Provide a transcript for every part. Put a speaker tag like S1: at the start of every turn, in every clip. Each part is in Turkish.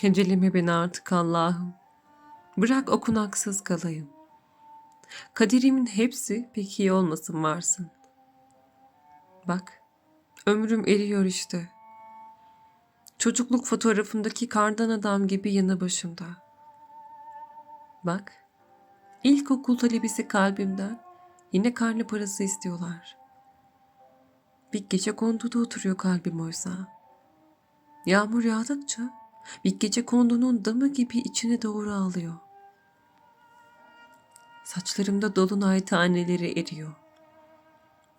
S1: Heceleme beni artık Allah'ım. Bırak okunaksız kalayım. Kaderimin hepsi pek iyi olmasın varsın. Bak, ömrüm eriyor işte. Çocukluk fotoğrafındaki kardan adam gibi yanı başımda. Bak, ilkokul talebesi kalbimden yine karne parası istiyorlar. Bir gece konduda oturuyor kalbim oysa. Yağmur yağdıkça bir gece kondunun damı gibi içine doğru alıyor. Saçlarımda dolunay taneleri eriyor.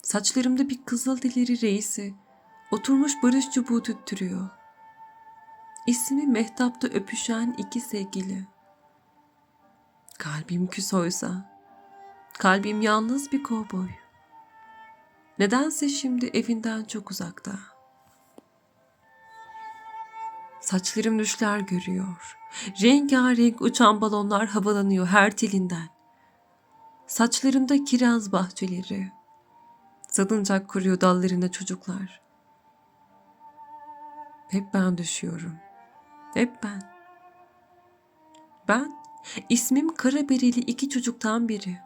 S1: Saçlarımda bir kızıl dileri reisi oturmuş barış çubuğu tüttürüyor. İsmi mehtapta öpüşen iki sevgili. Kalbim küs oysa, kalbim yalnız bir kovboy. Nedense şimdi evinden çok uzakta. Saçlarım düşler görüyor. Rengarenk uçan balonlar havalanıyor her telinden. Saçlarımda kiraz bahçeleri. Sadıncak kuruyor dallarında çocuklar. Hep ben düşüyorum. Hep ben. Ben ismim kara bereli iki çocuktan biri.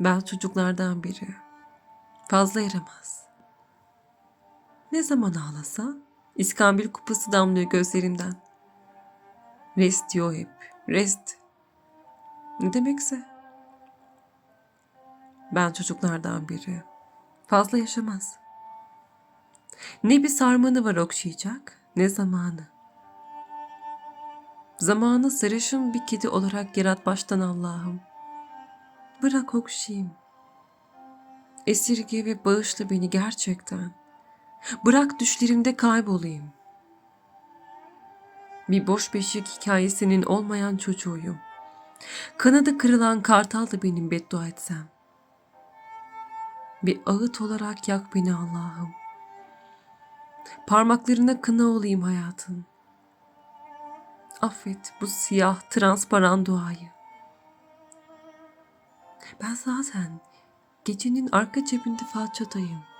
S1: Ben çocuklardan biri. Fazla yaramaz. Ne zaman ağlasa İskambil kupası damlıyor gözlerimden. Rest diyor hep. Rest. Ne demekse. Ben çocuklardan biri. Fazla yaşamaz. Ne bir sarmanı var okşayacak ne zamanı. Zamanı sarışın bir kedi olarak yarat baştan Allah'ım. Bırak okşayayım. Esirge ve bağışla beni gerçekten. Bırak düşlerimde kaybolayım. Bir boş beşik hikayesinin olmayan çocuğuyum. Kanadı kırılan kartal da benim beddua etsem. Bir ağıt olarak yak beni Allah'ım. Parmaklarına kına olayım hayatın. Affet bu siyah transparan duayı. Ben zaten gecenin arka cebinde falçatayım.